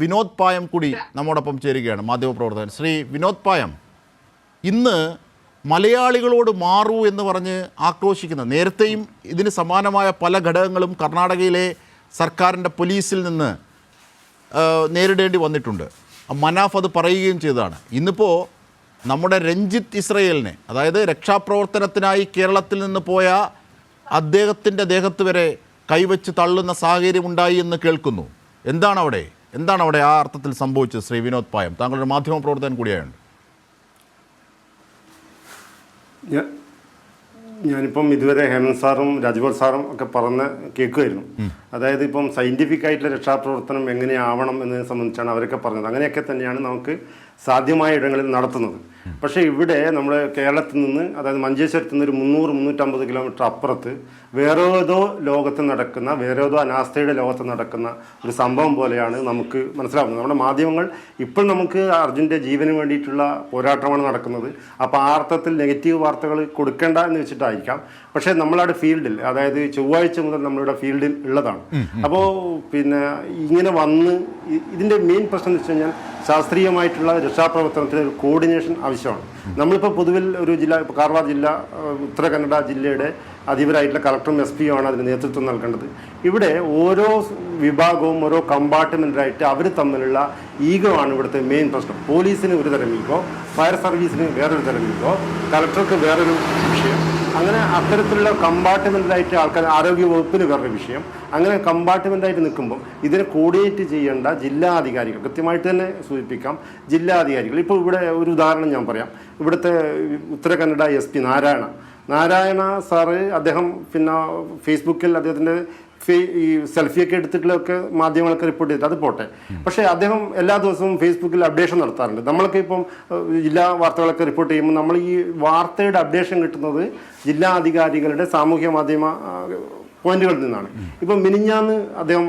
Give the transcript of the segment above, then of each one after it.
വിനോദ് പായം കൂടി നമ്മോടൊപ്പം ചേരുകയാണ് മാധ്യമപ്രവർത്തകൻ. ശ്രീ വിനോദ് പായം ഇന്ന് മലയാളികളോട് മാറൂ എന്ന് പറഞ്ഞ് ആക്രോശിക്കുന്ന നേരത്തെയും ഇതിന് സമാനമായ പല ഘടകങ്ങളും കർണാടകയിലെ സർക്കാരിന്റെ പോലീസിൽ നിന്ന് നേരിടേണ്ടി വന്നിട്ടുണ്ട്. മനാഫ് അത് പറയുകയും ചെയ്തതാണ്. ഇന്നിപ്പോൾ നമ്മുടെ രഞ്ജിത്ത് ഇസ്രയേലിനെ അതായത് രക്ഷാപ്രവർത്തനത്തിനായി കേരളത്തിൽ നിന്ന് പോയ അദ്ദേഹത്തിന്റെ ദേഹത്ത് വരെ കൈവച്ച് തള്ളുന്ന സാഹചര്യം ഉണ്ടായി എന്ന് കേൾക്കുന്നു. എന്താണ് അവിടെ? എന്താണ് അവിടെ ആ അർത്ഥത്തിൽ സംഭവിച്ചത് ശ്രീ വിനോദ് പായം? താങ്കളുടെ മാധ്യമ പ്രവർത്തകൻ കൂടിയായുണ്ട്. ഞാനിപ്പം ഇതുവരെ ഹേമന്ത് സാറും രാജ്ഗോൾ സാറും ഒക്കെ പറഞ്ഞ് കേൾക്കുമായിരുന്നു അതായത് ഇപ്പം സയന്റിഫിക് ആയിട്ടുള്ള രക്ഷാപ്രവർത്തനം എങ്ങനെയാവണം എന്നതിനെ സംബന്ധിച്ചാണ് അവരൊക്കെ പറഞ്ഞത്. അങ്ങനെയൊക്കെ തന്നെയാണ് നമുക്ക് സാധ്യമായ ഇടങ്ങളിൽ നടത്തുന്നത്. പക്ഷേ ഇവിടെ നമ്മൾ കേരളത്തിൽ നിന്ന് അതായത് മഞ്ചേശ്വരത്ത് നിന്ന് ഒരു മുന്നൂറ് മുന്നൂറ്റമ്പത് കിലോമീറ്റർ അപ്പുറത്ത് വേറെ ഏതോ ലോകത്ത് നടക്കുന്ന വേറെ ഏതോ അനാസ്ഥയുടെ ലോകത്ത് നടക്കുന്ന ഒരു സംഭവം പോലെയാണ് നമുക്ക് മനസ്സിലാവുന്നത്. നമ്മുടെ മാധ്യമങ്ങൾ ഇപ്പോൾ നമുക്ക് അർജുന്റെ ജീവന് വേണ്ടിയിട്ടുള്ള പോരാട്ടമാണ് നടക്കുന്നത്. അപ്പോൾ ആ അർത്ഥത്തിൽ നെഗറ്റീവ് വാർത്തകൾ കൊടുക്കേണ്ട എന്ന് വെച്ചിട്ടായിരിക്കാം. പക്ഷേ നമ്മളവിടെ ഫീൽഡിൽ അതായത് ചൊവ്വാഴ്ച മുതൽ നമ്മളിവിടെ ഫീൽഡിൽ ഉള്ളതാണ്. അപ്പോൾ പിന്നെ ഇങ്ങനെ വന്ന് ഇതിന്റെ മെയിൻ പ്രശ്നം എന്ന് വെച്ച് കഴിഞ്ഞാൽ ശാസ്ത്രീയമായിട്ടുള്ള രക്ഷാപ്രവർത്തനത്തിന് ഒരു കോർഡിനേഷൻ ആവശ്യമാണ്. നമ്മളിപ്പോൾ പൊതുവിൽ ഒരു ജില്ല കാർവാർ ജില്ല ഉത്തര കന്നഡ ജില്ലയുടെ അധിപരായിട്ടുള്ള കളക്ടറും എസ് പിയും ആണ് അതിന് നേതൃത്വം നൽകേണ്ടത്. ഇവിടെ ഓരോ വിഭാഗവും ഓരോ കമ്പാർട്ട്മെന്റായിട്ട് അവർ തമ്മിലുള്ള ഈഗോ ആണ് ഇവിടുത്തെ മെയിൻ പ്രശ്നം. പോലീസിന് ഒരു തരം ഈഗോ ഫയർ സർവീസിന് വേറൊരു തരം ഈഗോ കളക്ടർക്ക് വേറൊരു വിഷയം അങ്ങനെ അത്തരത്തിലുള്ള കമ്പാർട്ട്മെന്റിലായിട്ട് ആൾക്കാർ ആരോഗ്യ വകുപ്പിന് വേറൊരു വിഷയം. അങ്ങനെ കമ്പാർട്ട്മെന്റായിട്ട് നിൽക്കുമ്പോൾ ഇതിനെ കോർഡിനേറ്റ് ചെയ്യേണ്ട ജില്ലാധികാരികൾ കൃത്യമായിട്ട് തന്നെ സൂചിപ്പിക്കാം ജില്ലാധികാരികൾ. ഇപ്പോൾ ഇവിടെ ഒരു ഉദാഹരണം ഞാൻ പറയാം. ഇവിടുത്തെ Uttara Kannada S P Narayana. Narayana sir അദ്ദേഹം പിന്നെ ഫേസ്ബുക്കിൽ അദ്ദേഹത്തിന്റെ ഈ സെൽഫിയൊക്കെ എടുത്തിട്ടുള്ളതൊക്കെ മാധ്യമങ്ങളൊക്കെ റിപ്പോർട്ട് ചെയ്തിട്ട് അത് പോട്ടെ. പക്ഷേ അദ്ദേഹം എല്ലാ ദിവസവും ഫേസ്ബുക്കിൽ അപ്ഡേഷൻ നടത്താറുണ്ട്. നമ്മളൊക്കെ ഇപ്പം ജില്ലാ വാർത്തകളൊക്കെ റിപ്പോർട്ട് ചെയ്യുമ്പോൾ നമ്മൾ ഈ വാർത്തയുടെ അപ്ഡേഷൻ കിട്ടുന്നത് ജില്ലാ അധികാരികളുടെ സാമൂഹ്യ മാധ്യമ പോയിന്റുകളിൽ നിന്നാണ്. ഇപ്പം മിനിഞ്ഞാന്ന് അദ്ദേഹം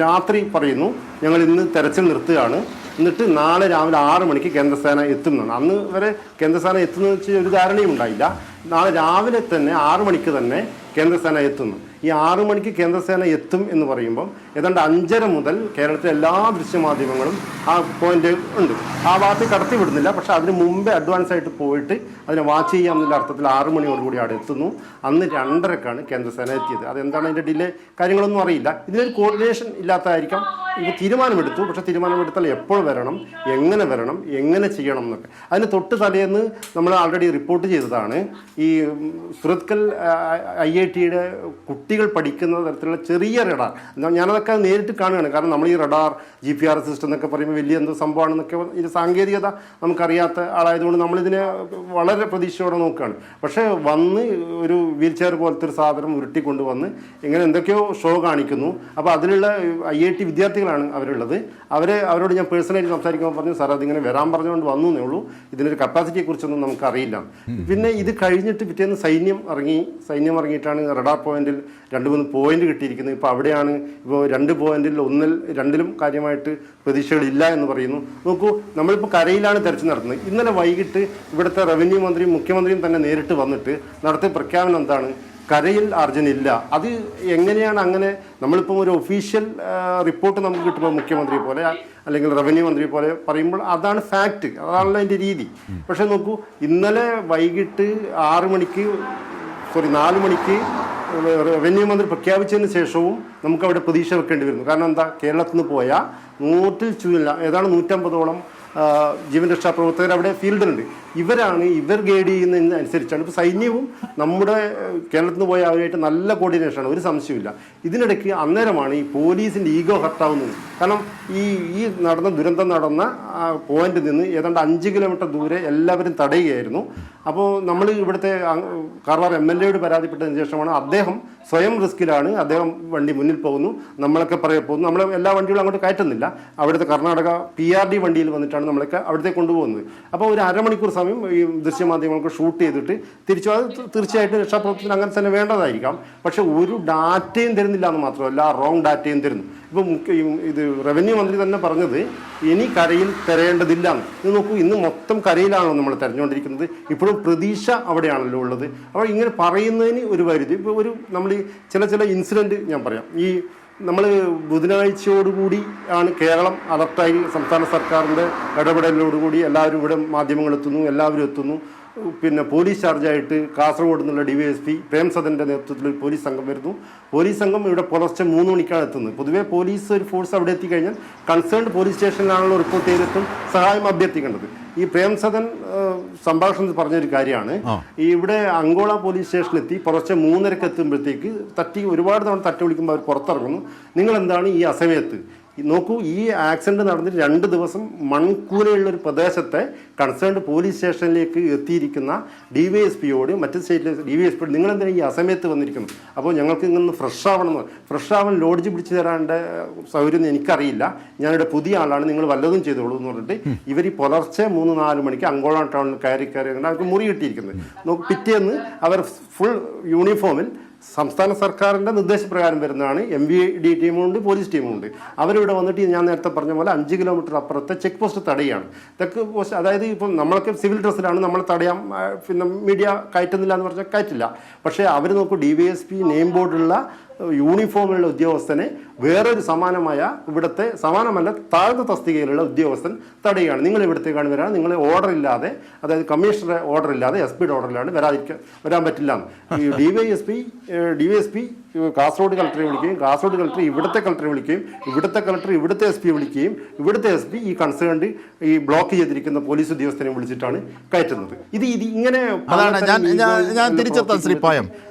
രാത്രി പറയുന്നു ഞങ്ങൾ ഇന്ന് തെരച്ചിൽ നിർത്തുകയാണ്. എന്നിട്ട് നാളെ രാവിലെ ആറ് മണിക്ക് കേന്ദ്രസേന എത്തുന്നതാണ് അന്ന് വരെ കേന്ദ്രസേന എത്തുന്നതെന്ന് വെച്ച് ഒരു ധാരണയും ഉണ്ടായില്ല. നാളെ രാവിലെ തന്നെ ആറ് മണിക്ക് തന്നെ കേന്ദ്രസേന എത്തുന്നു. ഈ ആറു മണിക്ക് കേന്ദ്രസേന എത്തും എന്ന് പറയുമ്പം ഏതാണ്ട് അഞ്ചര മുതൽ കേരളത്തിലെ എല്ലാ ദൃശ്യമാധ്യമങ്ങളും ആ പോയിന്റ് ഉണ്ട്. ആ ഭാഗത്ത് കടത്തി വിടുന്നില്ല. പക്ഷെ അതിന് മുമ്പേ അഡ്വാൻസ് ആയിട്ട് പോയിട്ട് അതിനെ വാച്ച് ചെയ്യാം എന്നുള്ള അർത്ഥത്തിൽ ആറു മണിയോടുകൂടി അവിടെ എത്തുന്നു. അന്ന് രണ്ടരക്കാണ് കേന്ദ്രസേന എത്തിയത്. അതെന്താണ് അതിന്റെ ഡിലേ കാര്യങ്ങളൊന്നും അറിയില്ല. ഇതിനൊരു കോർഡിനേഷൻ ഇല്ലാത്തതായിരിക്കാം. ഇത് തീരുമാനമെടുത്തു. പക്ഷെ തീരുമാനമെടുത്താൽ എപ്പോൾ വരണം എങ്ങനെ വരണം എങ്ങനെ ചെയ്യണം എന്നൊക്കെ. അതിന് തൊട്ട് തലേന്ന് നമ്മൾ ആൾറെഡി റിപ്പോർട്ട് ചെയ്തതാണ്. ഈ സുരത്കൽ ഐ ഐ ടിയുടെ കുട്ടികൾ പഠിക്കുന്ന തരത്തിലുള്ള ചെറിയ റഡാർ എന്നാ- ഞാനതൊക്കെ നേരിട്ട് കാണുകയാണ്. കാരണം നമ്മൾ ഈ radar G P R system എന്നൊക്കെ പറയുമ്പോൾ വലിയ എന്തോ സംഭവമാണെന്നൊക്കെ ഇത് സാങ്കേതികത നമുക്കറിയാത്ത ആളായതുകൊണ്ട് നമ്മളിതിനെ വളരെ പ്രതീക്ഷയോടെ നോക്കുകയാണ്. പക്ഷേ വന്ന് ഒരു വീൽ ചെയർ പോലത്തെ ഒരു സാധനം ഉരുട്ടിക്കൊണ്ട് വന്ന് ഇങ്ങനെ എന്തൊക്കെയോ ഷോ കാണിക്കുന്നു. അപ്പോൾ അതിലുള്ള ഐ ഐ ടി വിദ്യാർത്ഥികളാണ് അവരുള്ളത്. അവരെ അവരോട് ഞാൻ പേഴ്സണലായിട്ട് സംസാരിക്കുമ്പോൾ പറഞ്ഞു സാർ അതിങ്ങനെ വരാൻ പറഞ്ഞുകൊണ്ട് വന്നു എന്നേ ഉള്ളൂ. ഇതിനൊരു കപ്പാസിറ്റിയെ കുറിച്ചൊന്നും നമുക്കറിയില്ല. പിന്നെ ഇത് കഴിഞ്ഞിട്ട് പിറ്റേന്ന് സൈന്യം ഇറങ്ങി സൈന്യം ഇറങ്ങിയിട്ടാണ് റഡാർ പോയിന്റിൽ രണ്ട് മൂന്ന് പോയിന്റ് കിട്ടിയിരിക്കുന്നത്. ഇപ്പോൾ അവിടെയാണ് ഇപ്പോൾ രണ്ട് പോയിന്റിൽ ഒന്നിൽ രണ്ടിലും കാര്യമായിട്ട് പ്രതീക്ഷകളില്ല എന്ന് പറയുന്നു. നോക്കൂ നമ്മളിപ്പോൾ കരയിലാണ് തെരച്ചിൽ നടത്തുന്നത്. ഇന്നലെ വൈകിട്ട് ഇവിടുത്തെ റവന്യൂ മന്ത്രിയും മുഖ്യമന്ത്രിയും തന്നെ നേരിട്ട് വന്നിട്ട് നടത്തിയ പ്രഖ്യാപനം എന്താണ്? കരയിൽ അർജുനില്ല. അത് എങ്ങനെയാണ് അങ്ങനെ നമ്മളിപ്പം ഒരു ഒഫീഷ്യൽ റിപ്പോർട്ട് നമുക്ക് കിട്ടുമ്പോൾ മുഖ്യമന്ത്രി പോലെ അല്ലെങ്കിൽ റവന്യൂ മന്ത്രി പോലെ പറയുമ്പോൾ അതാണ് ഫാക്റ്റ് അതാണല്ലോ അതിന്റെ രീതി. പക്ഷേ നോക്കൂ ഇന്നലെ വൈകിട്ട് ആറ് മണിക്ക് സോറി നാല് മണിക്ക് റവന്യൂ മന്ത്രി പ്രഖ്യാപിച്ചതിന് ശേഷവും നമുക്ക് അവിടെ പ്രതീക്ഷ വെക്കേണ്ടി വരുന്നു കാരണം എന്താ? കേരളത്തിൽ നിന്ന് പോയ നൂറ്റിൽ ചുല്ല ഏതാണ് നൂറ്റമ്പതോളം ജീവൻ രക്ഷാ പ്രവർത്തകർ അവിടെ ഫീൽഡിലുണ്ട്. ഇവരാണ് ഇവർ ഗൈഡ് ചെയ്യുന്നതിന് അനുസരിച്ചാണ് ഇപ്പോൾ സൈന്യവും നമ്മുടെ കേരളത്തിൽ നിന്ന് പോയ അവരായിട്ട് നല്ല കോർഡിനേഷനാണ് ഒരു സംശയമില്ല ഇതിനിടയ്ക്ക് അന്നേരമാണ് ഈ പോലീസിന്റെ ഈഗോ ഹർട്ടാവുന്നത് കാരണം ഈ ഈ നടന്ന ദുരന്തം നടന്ന പോയിന്റിൽ നിന്ന് ഏതാണ്ട് അഞ്ച് കിലോമീറ്റർ ദൂരെ എല്ലാവരും തടയുകയായിരുന്നു. അപ്പോൾ നമ്മൾ ഇവിടുത്തെ കാർവാർ എം എൽ എയോട് പരാതിപ്പെട്ടതിന് ശേഷമാണ് അദ്ദേഹം സ്വയം റിസ്കിലാണ് അദ്ദേഹം വണ്ടി മുന്നിൽ പോകുന്നു നമ്മളൊക്കെ പറയാൻ പോകുന്നു. നമ്മൾ എല്ലാ വണ്ടികളും അങ്ങോട്ട് കയറ്റുന്നില്ല. അവിടുത്തെ കർണാടക പി ആർ ഡി വണ്ടിയിൽ വന്നിട്ടാണ് നമ്മളൊക്കെ അവിടുത്തെ കൊണ്ടുപോകുന്നത്. അപ്പോൾ ഒരു അരമണിക്കൂർ സമയം ഈ ദൃശ്യമാധ്യമങ്ങൾക്ക് ഷൂട്ട് ചെയ്തിട്ട് തിരിച്ചു അത് തീർച്ചയായിട്ടും രക്ഷാപ്രവർത്തനം അങ്ങനെ തന്നെ വേണ്ടതായിരിക്കാം. പക്ഷേ ഒരു ഡാറ്റയും തരുന്നില്ല എന്ന് മാത്രമല്ല റോങ് ഡാറ്റയും തരുന്നു. ഇപ്പം മുഖ്യ- ഇത് റവന്യൂ മന്ത്രി തന്നെ പറഞ്ഞത് ഇനി കരയിൽ തിരയേണ്ടതില്ല എന്ന്. ഇത് നോക്കൂ ഇന്ന് മൊത്തം കരയിലാണല്ലോ നമ്മൾ തെരഞ്ഞുകൊണ്ടിരിക്കുന്നത്. ഇപ്പോഴും പ്രതീക്ഷ അവിടെയാണല്ലോ ഉള്ളത്. അപ്പോൾ ഇങ്ങനെ പറയുന്നതിന് ഒരു പരിധി. ഇപ്പോൾ ഒരു നമ്മൾ ചില ചില ഇൻസിഡന്റ് ഞാൻ പറയാം. ഈ നമ്മൾ ബുധനാഴ്ചയോടുകൂടി ആണ് കേരളം അലർട്ടായി സംസ്ഥാന സർക്കാരിന്റെ ഇടപെടലോടുകൂടി എല്ലാവരും ഇവിടെ മാധ്യമങ്ങളെത്തുന്നു എല്ലാവരും എത്തുന്നു. പിന്നെ പോലീസ് ചാർജായിട്ട് കാസർഗോഡ് നിന്നുള്ള ഡി വൈ എസ് പി പ്രേംസദന്റെ നേതൃത്വത്തിൽ ഒരു പോലീസ് സംഘം വരുന്നു. പോലീസ് സംഘം ഇവിടെ പുലർച്ചെ മൂന്ന് മണിക്കാണ് എത്തുന്നത്. പൊതുവേ പോലീസ് ഒരു ഫോഴ്സ് അവിടെ എത്തിക്കഴിഞ്ഞാൽ കൺസേൺഡ് പോലീസ് സ്റ്റേഷനിലാണല്ലോ റിപ്പോർട്ട് ചെയ്തിട്ടും സഹായം അഭ്യർത്ഥിക്കേണ്ടത്. ഈ പ്രേംസദൻ സംഭാഷണത്തിൽ പറഞ്ഞൊരു കാര്യമാണ്. ഈ ഇവിടെ അങ്കോള പോലീസ് സ്റ്റേഷനിലെത്തി പുലർച്ചെ മൂന്നരക്ക് എത്തുമ്പോഴത്തേക്ക് തട്ടി ഒരുപാട് തവണ തട്ടി വിളിക്കുമ്പോൾ അവർ പുറത്തിറങ്ങുന്നു. നിങ്ങൾ എന്താണ് ഈ അസമയത്ത് നോക്കൂ ഈ ആക്സിഡന്റ് നടന്നിട്ട് രണ്ട് ദിവസം മൺകൂരയുള്ള ഒരു പ്രദേശത്തെ കൺസേൺഡ് പോലീസ് സ്റ്റേഷനിലേക്ക് എത്തിയിരിക്കുന്ന ഡി വൈ എസ് പിയോട് മറ്റ് സ്റ്റേറ്റിലെ ഡി വൈ എസ് പിയോട് നിങ്ങൾ എന്തിനാണ് ഈ അസമയത്ത് വന്നിരിക്കുന്നു അപ്പോൾ ഞങ്ങൾക്ക് ഇങ്ങനെ ഫ്രഷ് ആവണം ഫ്രഷ് ആവാൻ ലോഡ്ജ് പിടിച്ചു തരാണ്ട് സൗകര്യം എനിക്കറിയില്ല. ഞാനിവിടെ പുതിയ ആളാണ് നിങ്ങൾ വല്ലതും ചെയ്തോളൂ എന്ന് പറഞ്ഞിട്ട് ഇവർ ഈ പുലർച്ചെ മൂന്ന് നാല് മണിക്ക് അങ്കോള ടൗണിൽ കയറി കയറി അങ്ങനെ അവർക്ക് മുറി കിട്ടിയിരിക്കുന്നത് നോക്ക് പിറ്റേന്ന് അവർ ഫുൾ യൂണിഫോമിൽ സംസ്ഥാന സർക്കാരിന്റെ നിർദ്ദേശപ്രകാരം വരുന്നതാണ്. എം വി ഡി ടീമുണ്ട് പോലീസ് ടീമുണ്ട്. അവരിവിടെ വന്നിട്ട് ഞാൻ നേരത്തെ പറഞ്ഞ പോലെ അഞ്ച് കിലോമീറ്റർ അപ്പുറത്തെ ചെക്ക് പോസ്റ്റ് തടയാണ്. തെക്ക് പോസ്റ്റ് അതായത് ഇപ്പം നമ്മളൊക്കെ സിവിൽ ഡ്രസ്സിലാണ് നമ്മൾ തടയാം പിന്നെ മീഡിയ കയറ്റുന്നില്ല എന്ന് പറഞ്ഞാൽ കയറ്റില്ല. പക്ഷേ അവർ നോക്കൂ D Y S P name ബോർഡുള്ള യൂണിഫോമിലുള്ള ഉദ്യോഗസ്ഥനെ വേറൊരു സമാനമായ ഇവിടുത്തെ സമാനമല്ല താഴ്ന്ന തസ്തികയിലുള്ള ഉദ്യോഗസ്ഥൻ തടയുകയാണ്. നിങ്ങൾ ഇവിടത്തേക്കാണ് വരാൻ നിങ്ങൾ ഓർഡർ ഇല്ലാതെ അതായത് കമ്മീഷണറെ ഓർഡർ ഇല്ലാതെ എസ് പിയുടെ ഓർഡർ ഇല്ലാണ്ട് വരാതിരിക്കാൻ വരാൻ പറ്റില്ല. ഈ D Y S P D Y S P Kasaragod കളക്ടറെ വിളിക്കുകയും കാസർഗോഡ് കളക്ടർ ഇവിടുത്തെ കളക്ടറെ വിളിക്കുകയും ഇവിടുത്തെ കളക്ടർ ഇവിടുത്തെ എസ് പി വിളിക്കുകയും ഇവിടുത്തെ എസ് പി ഈ കൺസേൺഡ് ഈ ബ്ലോക്ക് ചെയ്തിരിക്കുന്ന പോലീസ് ഉദ്യോഗസ്ഥനെ വിളിച്ചിട്ടാണ് കയറ്റുന്നത്. ഇത് ഇത് ഇങ്ങനെ അതാണ് ഞാൻ ഞാൻ ഞാൻ തിരിച്ചെത്താൻ ശ്രീ പായം.